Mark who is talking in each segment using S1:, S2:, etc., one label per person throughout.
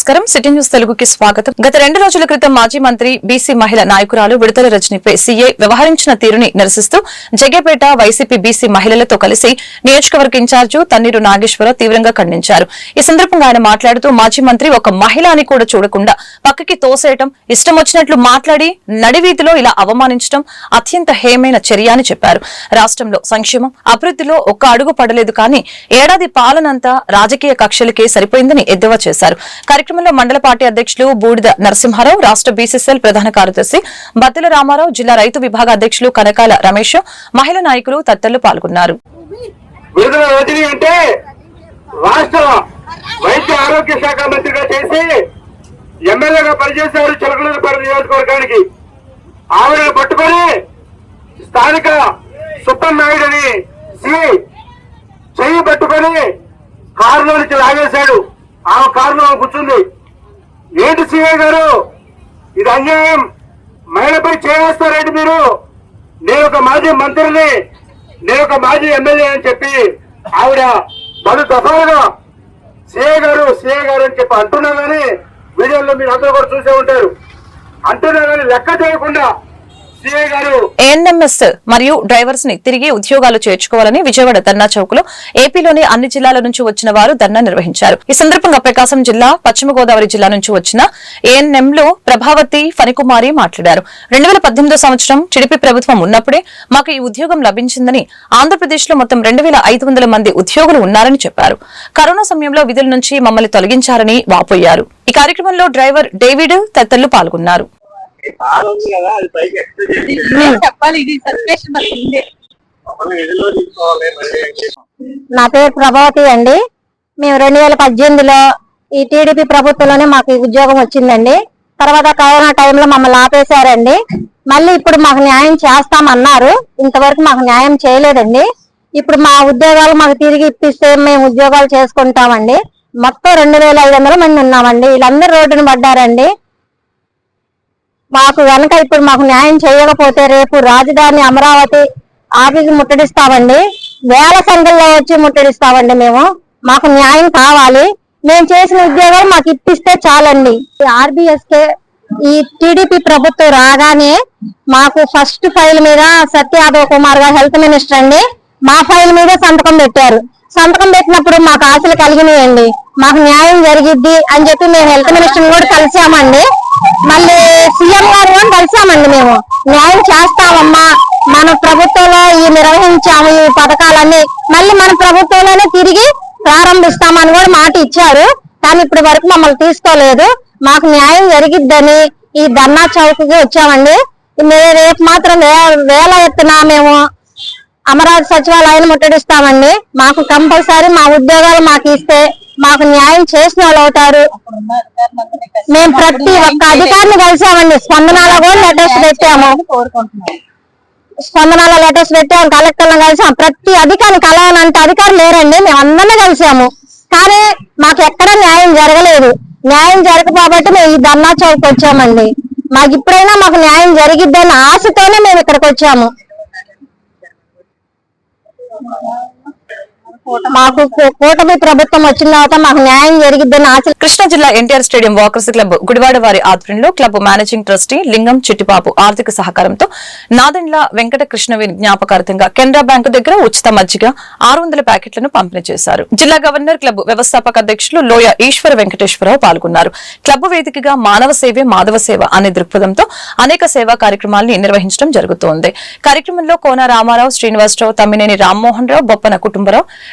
S1: నమస్కారం. City news తెలుగుకి స్వాగతం. గత రెండు రోజుల క్రితం మాజీ మంత్రి బీసీ మహిళ నాయకురాలు విడుదల రజనీపై సీఏ వ్యవహరించిన తీరుని నిరసిస్తూ జగ్గేపేట వైసీపీ బీసీ మహిళలతో కలిసి నియోజకవర్గ ఇన్ఛార్జు తన్నీరు నాగేశ్వరరావు తీవ్రంగా ఖండించారు. ఈ సందర్భంగా ఆయన మాట్లాడుతూ మాజీ మంత్రి ఒక మహిళ అని కూడా చూడకుండా పక్కకి తోసేయటం ఇష్టం వచ్చినట్లు మాట్లాడి నడివీధిలో ఇలా అవమానించడం అత్యంత హేమైన చర్య అని చెప్పారు. రాష్ట్రంలో సంక్షేమం అభివృద్ధిలో ఒక్క అడుగు పడలేదు కానీ ఏడాది పాలనంతా రాజకీయ కక్షలకే సరిపోయిందని ఎద్దేవా చేశారు. కార్యక్రమంలో మండల పార్టీ అధ్యక్షులు బూడిద నరసింహారావు రాష్ట్ర బీసీసీఎల్ ప్రధాన కార్యదర్శి బత్తుల రామారావు జిల్లా రైతు విభాగ అధ్యక్షులు కనకాల రమేష్ మహిళా నాయకులు తదితరులు పాల్గొన్నారు.
S2: వైద్య ఆరోగ్య శాఖ మంత్రిగా చేసి ఎమ్మెల్యేగా పనిచేశారు నియోజకవర్గానికి. పట్టుకొని స్థానిక సుబ్బనాయుడు అని సి చెయ్యి పట్టుకొని కారులో నుంచి లాగేశాడు. ఆమె కారులో ఆమె కూర్చుంది. ఏంటి సీఏ గారు? ఇది అన్యాయం. మహిళపై చేస్తారేంటి మీరు? నేను ఒక మాజీ మంత్రిని నేను ఒక మాజీ ఎమ్మెల్యే అని చెప్పి ఆవిడ పలు దఫాలుగా సిఏ గారు సీఏ గారు అని చెప్పి అంటున్నా కానీ వీడియోలో మీరు అందరూ కూడా చూసే ఉంటారు. అంటున్నా కానీ లెక్క చేయకుండా
S1: ఏఎన్ఎంఎస్ మరియు డ్రైవర్స్ని తిరిగి ఉద్యోగాలు చేర్చుకోవాలని విజయవాడ ధర్నా చౌక్లో ఏపీలోని అన్ని జిల్లాల నుంచి వచ్చిన వారు ధర్నా నిర్వహించారు. ఈ సందర్భంగా ప్రకాశం జిల్లా పశ్చిమ గోదావరి జిల్లా నుంచి వచ్చిన ఏఎన్ఎం లో ప్రభావతి ఫణికుమారి మాట్లాడారు. రెండు వేల పద్దెనిమిదో సంవత్సరం టిడిపి ప్రభుత్వం ఉన్నప్పుడే మాకు ఈ ఉద్యోగం లభించిందని ఆంధ్రప్రదేశ్లో మొత్తం రెండు వేల ఐదు వందల మంది ఉద్యోగులు ఉన్నారని చెప్పారు. కరోనా సమయంలో విధుల నుంచి మమ్మల్ని తొలగించారని వాపోయారు. ఈ కార్యక్రమంలో డ్రైవర్ డేవిడ్ తదితరులు పాల్గొన్నారు.
S3: చెప్పాలి ఇది
S4: నా పేరు ప్రభావతి అండి. మేము రెండు వేల పద్దెనిమిదిలో ఈ టీడీపీ ప్రభుత్వంలోనే మాకు ఉద్యోగం వచ్చిందండి. తర్వాత కరోనా టైంలో మమ్మల్ని ఆపేశారండి. మళ్ళీ ఇప్పుడు మాకు న్యాయం చేస్తామన్నారు. ఇంతవరకు మాకు న్యాయం చేయలేదండి. ఇప్పుడు మా ఉద్యోగాలు మాకు తిరిగి ఇప్పిస్తే మేము ఉద్యోగాలు చేసుకుంటామండి. మొత్తం రెండు వేల ఐదు వందల మంది ఉన్నామండి. వీళ్ళందరూ రోడ్డును పడ్డారండి. మాకు వెనక ఇప్పుడు మాకు న్యాయం చేయకపోతే రేపు రాజధాని అమరావతి ఆఫీస్ ముట్టడిస్తామండి. వేల సంఖ్యలో వచ్చి ముట్టడిస్తామండి మేము. మాకు న్యాయం కావాలి. మేము చేసిన ఉద్యోగాలు మాకు ఇప్పిస్తే చాలండి. ఆర్బిఎస్కే ఈ టీడీపీ ప్రభుత్వం రాగానే మాకు ఫస్ట్ ఫైల్ మీద సత్యాదవ్ కుమార్ గారు హెల్త్ మినిస్టర్ అండి. మా ఫైల్ మీద సంతకం పెట్టారు. సంతకం పెట్టినప్పుడు మాకు ఆశలు కలిగినాయండి. మాకు న్యాయం జరిగిద్ది అని చెప్పి మేము హెల్త్ మినిస్టర్ కూడా కలిసామండి మళ్ళీ సీఎం గారు కూడా కలిసామండి మేము. న్యాయం చేస్తామమ్మా. మన ప్రభుత్వంలో ఈ నిర్వహించాము ఈ పథకాలన్నీ. మళ్ళీ మన ప్రభుత్వంలోనే తిరిగి ప్రారంభిస్తామని కూడా మాట ఇచ్చారు. కానీ ఇప్పటి వరకు మమ్మల్ని తీసుకోలేదు. మాకు న్యాయం జరిగిద్దని ఈ ధర్నా చౌక్కి వచ్చామండి రేపు మాత్రం వే- వేల ఎత్తున మేము అమరావతి సచివాలయాన్ని ముట్టడిస్తామండి. మాకు కంపల్సరీ మా ఉద్యోగాలు మాకు ఇస్తే మాకు న్యాయం చేసిన వాళ్ళు అవుతారు. మేము ప్రతి ఒక్క అధికారిని కలిసామండి. స్పందనాల కూడా లెటర్స్ పెట్టాము. స్పందనాల లెటర్స్ పెట్టాము. కలెక్టర్లను కలిసాము. ప్రతి అధికారిని కలవనంటే అధికారులు లేరండి. మేము అందరినీ కలిసాము. కానీ మాకు ఎక్కడ న్యాయం జరగలేదు. న్యాయం జరగబోబట్టి మేము ఈ ధర్నా చౌక్ వచ్చామండి. మాకు ఇప్పుడైనా మాకు న్యాయం జరిగిద్దని ఆశతోనే మేము ఇక్కడికి వచ్చాము. 好了 మాకు కూటమి ప్రభుత్వం వచ్చిన తర్వాత మాకు న్యాయం జరిగిద్దని ఆశ
S1: కృష్ణా జిల్లా NTR stadium walkers club Gudivada వారి ఆధ్వర్యంలో club managing trustee Lingam Chittibabu ఆర్థిక సహకారంతో నాదెండ్ల వెంకట కృష్ణవేణి జ్ఞాపకార్థంగా కెనరా బ్యాంకు దగ్గర ఉచిత మజ్జిగ ఆరు వందల ప్యాకెట్లను పంపిణీ చేశారు. జిల్లా గవర్నర్ క్లబ్ వ్యవస్థాపక అధ్యక్షులు లోయ ఈశ్వర వెంకటేశ్వరరావు పాల్గొన్నారు. క్లబ్ వేదికగా మానవ సేవే మాధవ సేవ అనే దృక్పథంతో అనేక సేవా కార్యక్రమాల్ని నిర్వహించడం జరుగుతోంది. కార్యక్రమంలో కోన రామారావు శ్రీనివాసరావు తమ్మినేని రామ్మోహన్ రావు బొప్పన కుటుంబరావు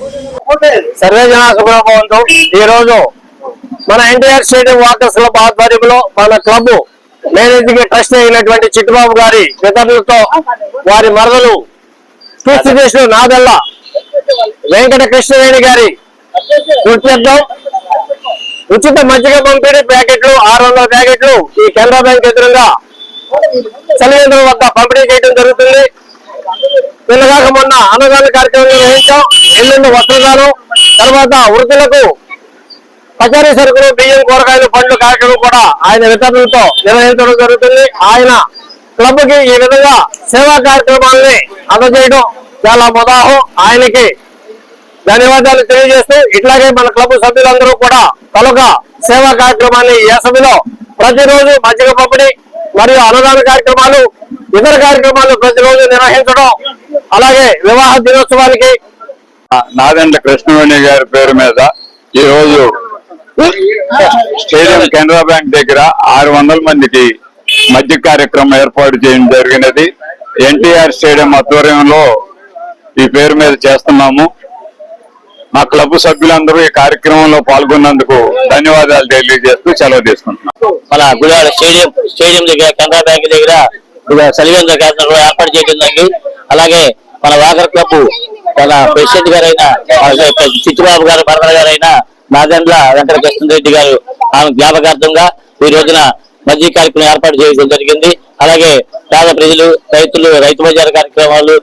S5: జన శుభ్రభవంతు ఈ రోజు మన ఎన్టీఆర్ స్టేడియం వాకర్స్ క్లబ్ ఆధ్వర్యంలో మన క్లబ్ మేనేజింగ్ ట్రస్ట్ అయినటువంటి చిట్టుబాబు గారి పితరులతో వారి మరదలు కీర్తి చేసిన నాదెల్ల వెంకట కృష్ణవేణి గారి కృత్యర్థం ఉచిత మజ్జిగ పంపిణీ ప్యాకెట్లు ఆరు వందల ప్యాకెట్లు ఈ కెనరా బ్యాంక్ ఎదురుగా చలివేంద్రం వద్ద పంపిణీ చేయడం జరుగుతుంది. నిన్నగాక మొన్న అన్నదాన కార్యక్రమం నిర్వహించాం. ఎల్లుండి వస్త్రదానం తర్వాత వృద్ధులకు పచారీ సరుకులు బియ్యం కూరగాయలు పండ్లు కార్యక్రమం కూడా ఆయన వితరణలతో నిర్వహించడం జరుగుతుంది. ఆయన క్లబ్కి ఈ విధంగా సేవా కార్యక్రమాలని అందజేయడం చాలా ముదాహం. ఆయనకి ధన్యవాదాలు తెలియజేస్తూ ఇట్లాగే మన క్లబ్ సభ్యులందరూ కూడా తలొక సేవా కార్యక్రమాన్ని ఏసవిలో ప్రతిరోజు మజ్జిగ పంపిణీ మరియు అన్నదాన కార్యక్రమాలు ఇతర కార్యక్రమాలు ప్రతిరోజు నిర్వహించడం అలాగే వివాహ దినోత్సవానికి
S6: నాదెండ్ల కృష్ణవేణి గారి పేరు మీద ఈ రోజు స్టేడియం కెనరా బ్యాంక్ దగ్గర ఆరు వందల మందికి మధ్య కార్యక్రమం ఏర్పాటు చేయడం జరిగినది. ఎన్టీఆర్ స్టేడియం ఆధ్వర్యంలో ఈ పేరు మీద చేస్తున్నాము. మా క్లబ్ సభ్యులందరూ ఈ కార్యక్రమంలో పాల్గొన్నందుకు ధన్యవాదాలు తెలియజేస్తూ సెలవు తీసుకుంటున్నాం.
S5: మన గుడివాడ స్టేడియం స్టేడియం దగ్గర కెనరా బ్యాంక్ దగ్గర సలివేంద్ర ఏర్పాటు చేయడం అలాగే మన వాకర్ క్లబ్ మన ప్రెసిడెంట్ గారైన చిట్టుబాబు గారు భరత గారైన నాగండ్ల వెంకటకృష్ణ రెడ్డి గారు ఆమె జ్ఞాపకార్థంగా ఈ రోజున మధ్య కార్యక్రమం ఏర్పాటు చేయడం జరిగింది. అలాగే పేద ప్రజలు రైతులు రైతు బజార్ కార్యక్రమాలు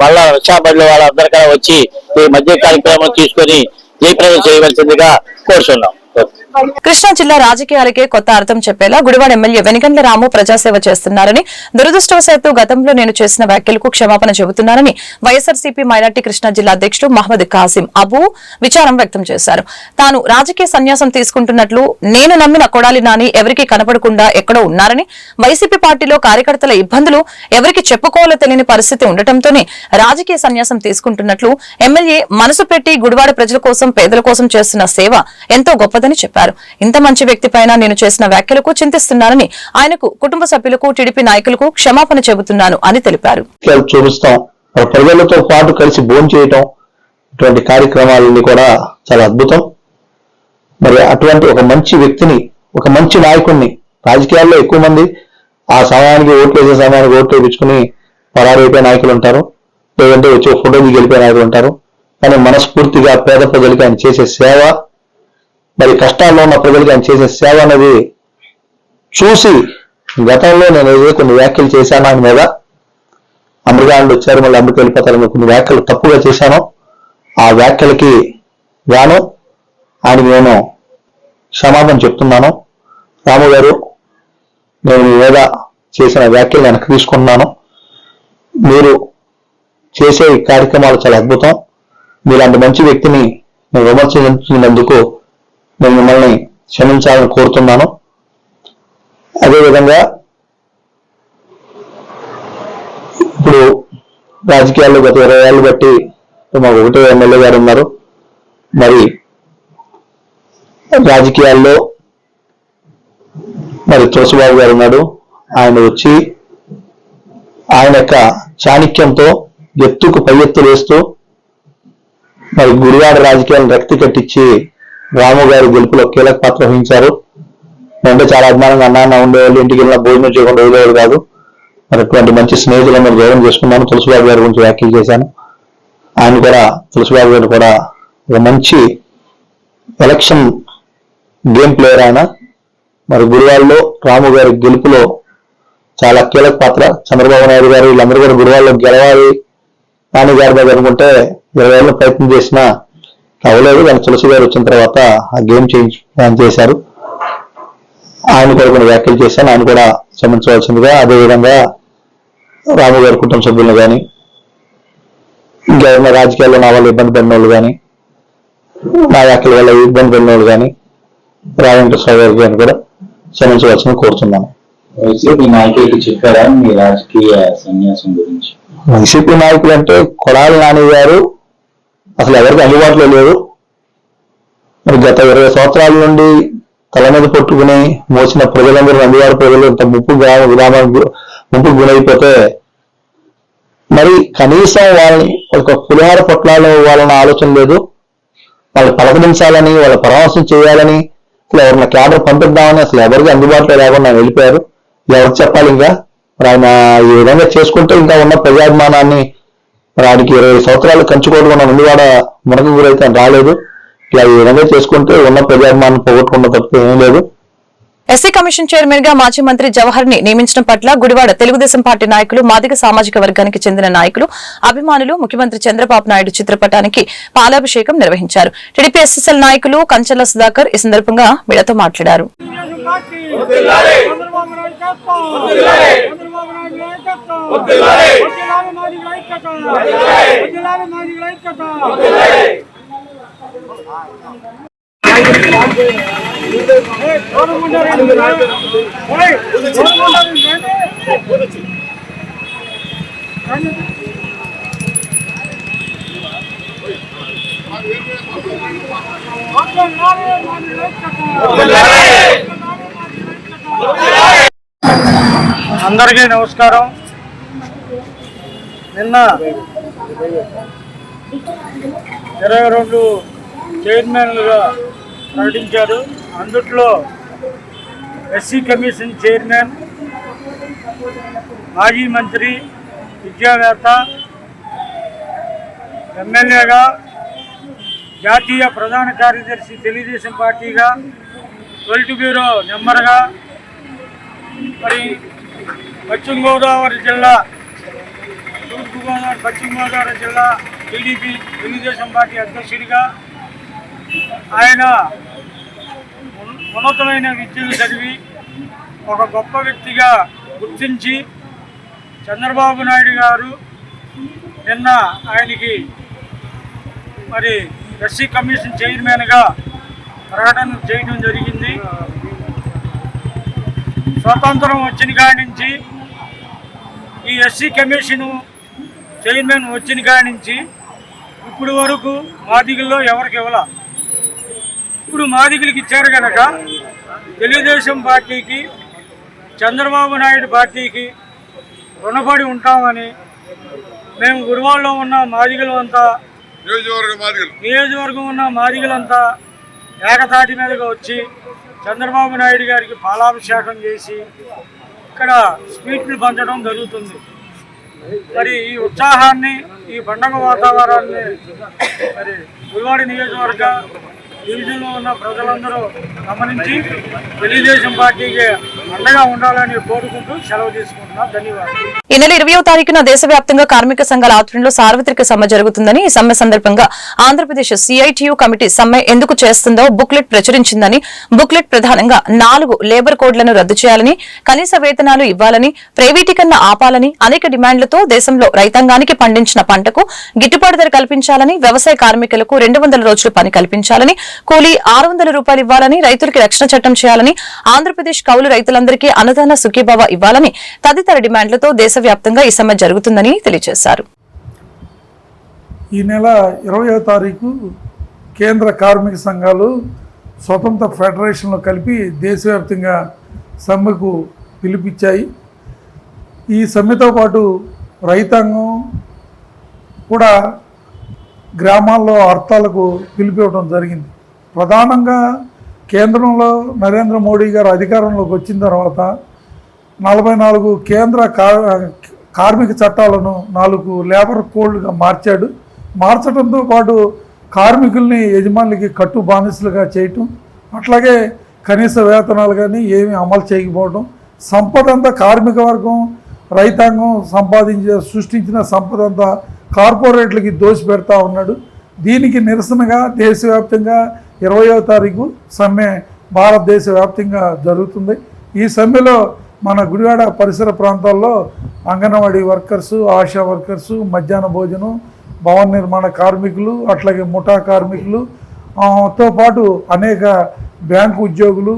S5: బళ్ళ రిక్షా వాళ్ళందరూ వచ్చి ఈ మధ్య కార్యక్రమం తీసుకొని జయప్రదం చేయవలసిందిగా కోరుతున్నాం
S1: కృష్ణా జిల్లా రాజకీయాలకే కొత్త అర్థం చెప్పేలా గుడివాడ ఎమ్మెల్యే వెనిగండ్ల రాము ప్రజాసేవ చేస్తున్నారని దురదృష్టవశాత్తు గతంలో నేను చేసిన వ్యాఖ్యలకు క్షమాపణ చెబుతున్నారని వైఎస్ఆర్సీపీ మైనార్టీ కృష్ణా జిల్లా అధ్యక్షుడు మహమ్మద్ కాసిం అబు విచారం వ్యక్తం చేశారు. తాను రాజకీయ సన్యాసం తీసుకుంటున్నట్లు నేను నమ్మిన కొడాలి నాని ఎవరికీ కనపడకుండా ఎక్కడో ఉన్నారని వైసీపీ పార్టీలో కార్యకర్తల ఇబ్బందులు ఎవరికి చెప్పుకోవాలో తెలియని పరిస్థితి ఉండటంతోనే రాజకీయ సన్యాసం తీసుకుంటున్నట్లు ఎమ్మెల్యే మనసు పెట్టి గుడివాడ ప్రజల కోసం పేదల కోసం చేస్తున్న సేవ ఎంతో గొప్పదని చెప్పారు. ఇంత మంచి వ్యక్తి పైన నేను చేసిన వ్యాఖ్యలకు చింతిస్తున్నానని ఆయనకు కుటుంబ సభ్యులకు టీడీపీ నాయకులకు క్షమాపణ చెబుతున్నాను అని తెలిపారు.
S7: చూపిస్తాం. ప్రజలతో పాటు కలిసి భోజనం చేయటం ఇటువంటి కార్యక్రమాలన్నీ కూడా చాలా అద్భుతం. మరి అటువంటి ఒక మంచి వ్యక్తిని ఒక మంచి నాయకుడిని రాజకీయాల్లో ఎక్కువ మంది ఆ సమయానికి ఓట్లు వేసే సమయానికి ఓట్లు వేయించుకుని పరారైపోయే నాయకులు ఉంటారు. లేదంటే వచ్చి ఒక ఫోటో దిగి వెళ్ళిపోయే నాయకులు ఉంటారు. కానీ మనస్ఫూర్తిగా పేద ప్రజలకి ఆయన చేసే సేవ మరి కష్టాల్లో ఉన్న ప్రజలకి ఆయన చేసే సేవ అనేది చూసి గతంలో నేను ఏదో కొన్ని వ్యాఖ్యలు చేశాను ఆయన మీద అమృగాండ్ వచ్చారు మళ్ళీ అమృత వెళ్ళిపోతారని కొన్ని వ్యాఖ్యలు తప్పుగా చేశాను. ఆ వ్యాఖ్యలకి గాను ఆయన నేను క్షమాపణ చెప్తున్నాను. రాము గారు నేను మీ మీద చేసిన వ్యాఖ్యలు వెనక్కి తీసుకుంటున్నాను. మీరు చేసే కార్యక్రమాలు చాలా అద్భుతం. మీలాంటి మంచి వ్యక్తిని నేను విమర్శించినందుకు నేను మిమ్మల్ని క్షమించాలని కోరుతున్నాను. అదేవిధంగా ఇప్పుడు రాజకీయాల్లో గత ఇరవై ఏళ్ళు బట్టి మాకు ఒకటే ఎమ్మెల్యే గారు ఉన్నారు. మరి రాజకీయాల్లో మరి తులసిబాబు గారు ఉన్నాడు. ఆయన వచ్చి ఆయన యొక్క చాణక్యంతో ఎత్తుకు పై ఎత్తులు వేస్తూ మరి గుడివాడ రాజకీయాలను రక్తి కట్టించి రాము గారి గెలుపులో కీలక పాత్ర వహించారు. అంటే చాలా అభిమానంగా అన్నాన్న ఉండేవాళ్ళు ఇంటికి వెళ్ళిన భోజనం చేయకుండా వదిలేవాడు కాదు. మరి అటువంటి మంచి స్నేహితులను గౌరవం చేసుకున్నాను తులసిబాబు గారి గురించి వ్యాఖ్యలు చేశాను. ఆయన కూడా తులసిబాబు గారు కూడా ఒక మంచి ఎలక్షన్ గేమ్ ప్లేయర్ ఆయన. మరి గుడివాడలో రాము గారి గెలుపులో చాలా కీలక పాత్ర. చంద్రబాబు నాయుడు గారు వీళ్ళందరూ కూడా గుడివాడలో గెలవాలి. నాన్నగారి దగ్గర అనుకుంటే ఇరవై ఏళ్ళు ప్రయత్నం చేసినా అవ్వలేదు కానీ తులసి గారు వచ్చిన తర్వాత ఆ గేమ్ చేంజ్ ప్లాన్ చేశారు. ఆయన కూడా కొన్ని వ్యాఖ్యలు చేశాను ఆయన కూడా క్షమించవలసిందిగా అదేవిధంగా రాము గారి కుటుంబ సభ్యులను కానీ ఇంకెవరైనా రాజకీయాల్లో నా వల్ల ఇబ్బంది పడిన వాళ్ళు కానీ నా వ్యాఖ్యల వల్ల ఇబ్బంది పడిన వాళ్ళు కానీ రాజేంద్ర గారి గారిని కూడా క్షమించవలసింది కోరుతున్నాను.
S8: వైసీపీ నాయకులకు చెప్పారా మీ రాజకీయ సన్యాసం గురించి?
S7: వైసీపీ నాయకులు అంటే కొడాలి నాని గారు అసలు ఎవరికి అందుబాటులో లేవు. మరి గత ఇరవై సంవత్సరాల నుండి తల మీద పట్టుకుని మోసిన ప్రజలందరూ నందివాడ ప్రజలు ఇంత ముప్పు గ్రామ గ్రామానికి ముప్పు గురైపోతే మరి కనీసం వాళ్ళని ఒక పులిహార పొట్లాలు వాళ్ళని ఆలోచన లేదు. వాళ్ళు పలకరించాలని వాళ్ళ పరామర్శం చేయాలని అసలు ఎవరిన క్యాడర్ పంపిద్దామని అసలు ఎవరికి అందుబాటులో లేకుండా వెళ్ళిపోయారు. ఎవరికి చెప్పాలి ఇంకా? మరి ఆయన ఈ విధంగా చేసుకుంటే ఇంకా ఉన్న ప్రజాభిమానాన్ని మరి ఆయనకి ఇరవై సంవత్సరాలు కంచుకోవడం ఉన్న ముందువాడ మునక గురైతే రాలేదు. ఇలా ఈ విధంగా చేసుకుంటే ఉన్న ప్రజాభిమానం పోగొట్టుకున్న తప్ప ఏమీ లేదు.
S1: ఎస్సీ కమిషన్ చైర్మన్గా మాజీ మంత్రి జవహర్ని నియమించడం పట్ల గుడివాడ తెలుగుదేశం పార్టీ నాయకులు మాదిగ సామాజిక వర్గానికి చెందిన నాయకులు అభిమానులు ముఖ్యమంత్రి చంద్రబాబు నాయుడు చిత్రపటానికి పాలాభిషేకం నిర్వహించారు. టీడీపీ ఎస్ఎస్ఎల్ నాయకులు కంచెల సుధాకర్ ఈ సందర్భంగా మీడియాతో మాట్లాడారు.
S2: చంద్రబాబు నాయుడు కష్టం చంద్రబాబు నాయుడు నాయకత్వం వదిలాలి మాది ఐక్యత వదిలాలి మాది ఐక్యత అందరికీ నమస్కారం. నిన్న ఇరవై రెండు చైర్మన్లుగా ప్రకటించారు. అందుట్లో ఎస్సీ కమిషన్ చైర్మన్ మాజీ మంత్రి విద్యావేత్త ఎమ్మెల్యేగా జాతీయ ప్రధాన కార్యదర్శి తెలుగుదేశం పార్టీగా పొలిటి బ్యూరో నెంబర్గా మరి పశ్చిమ గోదావరి జిల్లా తూర్పు గోదావరి పశ్చిమ గోదావరి జిల్లా టీడీపీ తెలుగుదేశం పార్టీ అధ్యక్షుడిగా ఆయన ఉన్నతమైన విద్యను చదివి ఒక గొప్ప వ్యక్తిగా గుర్తించి చంద్రబాబు నాయుడు గారు నిన్న ఆయనకి మరి ఎస్సీ కమిషన్ చైర్మన్గా ప్రకటన చేయడం జరిగింది. స్వతంత్రం వచ్చిన కాడి నుంచి ఈ ఎస్సీ కమిషను చైర్మన్ వచ్చిన కాడి నుంచి ఇప్పుడు వరకు మాదిగల్లో ఎవరికి ఇవ్వాల? ఇప్పుడు మాదిగలకి ఇచ్చారు కనుక తెలుగుదేశం పార్టీకి చంద్రబాబు నాయుడు పార్టీకి రుణపడి ఉంటామని మేము గురువాళ్ళలో ఉన్న మాదిగలు. అంతా నియోజకవర్గం ఉన్న మాదిగలంతా ఏకతాటి మీదగా వచ్చి చంద్రబాబు నాయుడు గారికి పాలాభిషేకం చేసి ఇక్కడ స్వీట్లు పంచడం జరుగుతుంది. మరి ఈ ఉత్సాహాన్ని ఈ పండగ వాతావరణాన్ని మరి గురువాడ నియోజకవర్గ డివిజన్లో ఉన్న ప్రజలందరూ గమనించి తెలుగుదేశం పార్టీకి అండగా ఉండాలని కోరుకుంటూ సెలవు తీసుకుంటున్నాం. ధన్యవాదాలు.
S1: ఈ నెల ఇరవయో తారీఖున దేశవ్యాప్తంగా కార్మిక సంఘాల ఆధ్వర్యంలో సార్వత్రిక సమ్మె జరుగుతుందని ఈ సమ్మె సందర్భంగా ఆంధ్రప్రదేశ్ సిఐటియు కమిటీ సమ్మె ఎందుకు చేస్తుందో బుక్లెట్ ప్రచురించిందని బుక్లెట్ ప్రధానంగా నాలుగు లేబర్ కోడ్లను రద్దు చేయాలని కనీస వేతనాలు ఇవ్వాలని ప్రైవేటీకరణ ఆపాలని అనేక డిమాండ్లతో దేశంలో రైతాంగానికి పండించిన పంటకు గిట్టుబాటు ధర కల్పించాలని వ్యవసాయ కార్మికులకు రెండు వందల రోజులు పని కల్పించాలని కూలీ ఆరు వందల రూపాయలు ఇవ్వాలని రైతులకి రక్షణ చట్టం చేయాలని ఆంధ్రప్రదేశ్ కౌలు రైతులందరికీ అన్నదాన సుఖీభావ ఇవ్వాలని తదితర డిమాండ్లతో దేశవ్యాప్తంగా ఈ సమ్మె జరుగుతుందని తెలియజేశారు.
S9: ఈ నెల ఇరవయో తారీఖు కేంద్ర కార్మిక సంఘాలు స్వతంత్ర ఫెడరేషన్లో కలిపి దేశవ్యాప్తంగా సమ్మెకు పిలిపించాయి ఈ సమ్మెతో పాటు రైతాంగం కూడా గ్రామాల్లో అర్థాలకు పిలిపివ్వడం జరిగింది. ప్రధానంగా కేంద్రంలో నరేంద్ర మోడీ గారు అధికారంలోకి వచ్చిన తర్వాత నలభై నాలుగు కేంద్ర కార్మిక చట్టాలను నాలుగు లేబర్ కోడ్లుగా మార్చాడు. మార్చడంతో పాటు కార్మికుల్ని యజమానులకి కట్టు బానిసలుగా చేయటం అట్లాగే కనీస వేతనాలు కానీ ఏమీ అమలు చేయకపోవడం సంపద అంతా కార్మిక వర్గం రైతాంగం సంపాదించే సృష్టించిన సంపద అంతా కార్పొరేట్లకి దోసి పెడతా ఉన్నాడు. దీనికి నిరసనగా దేశవ్యాప్తంగా ఇరవయో తారీఖు సమ్మె భారతదేశ వ్యాప్తంగా జరుగుతుంది. ఈ సమ్మెలో మన గుడివాడ పరిసర ప్రాంతాల్లో అంగన్వాడీ వర్కర్సు ఆశా వర్కర్సు మధ్యాహ్న భోజనం భవన నిర్మాణ కార్మికులు అట్లాగే ముఠా కార్మికులు తో పాటు అనేక బ్యాంకు ఉద్యోగులు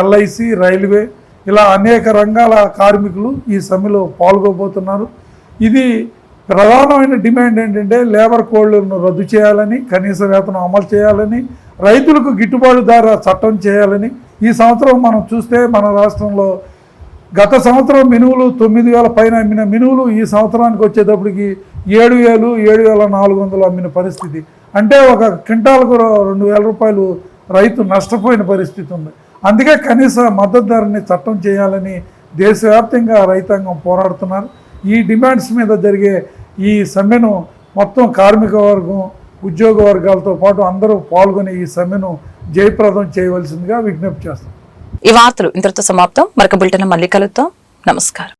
S9: ఎల్ఐసి రైల్వే ఇలా అనేక రంగాల కార్మికులు ఈ సమ్మెలో పాల్గొబోతున్నారు. ఇది ప్రధానమైన డిమాండ్ ఏంటంటే లేబర్ కోడ్లను రద్దు చేయాలని కనీస వేతనం అమలు చేయాలని రైతులకు గిట్టుబాటు ధర చట్టం చేయాలని ఈ సంవత్సరం మనం చూస్తే మన రాష్ట్రంలో గత సంవత్సరం మినువులు తొమ్మిది వేల పైన అమ్మిన మినువులు ఈ సంవత్సరానికి వచ్చేటప్పటికి ఏడు వేలు ఏడు వేల నాలుగు వందలు అమ్మిన పరిస్థితి. అంటే ఒక క్వింటాల్కు రెండు వేల రూపాయలు రైతు నష్టపోయిన పరిస్థితి ఉంది. అందుకే కనీస మద్దతు ధరని చట్టం చేయాలని దేశవ్యాప్తంగా రైతాంగం పోరాడుతున్నారు. ఈ డిమాండ్స్ మీద జరిగే ఈ సమ్మెను మొత్తం కార్మిక వర్గం ఉద్యోగ వర్గాలతో పాటు అందరూ పాల్గొని ఈ సమ్మెను జయప్రదం చేయవలసిందిగా విజ్ఞప్తి చేస్తాం.
S1: ఈ వార్తలు ఇంతటితో సమాప్తం. మరొక బులెటిన్ మళ్ళీ కలుద్దాం. నమస్కారం.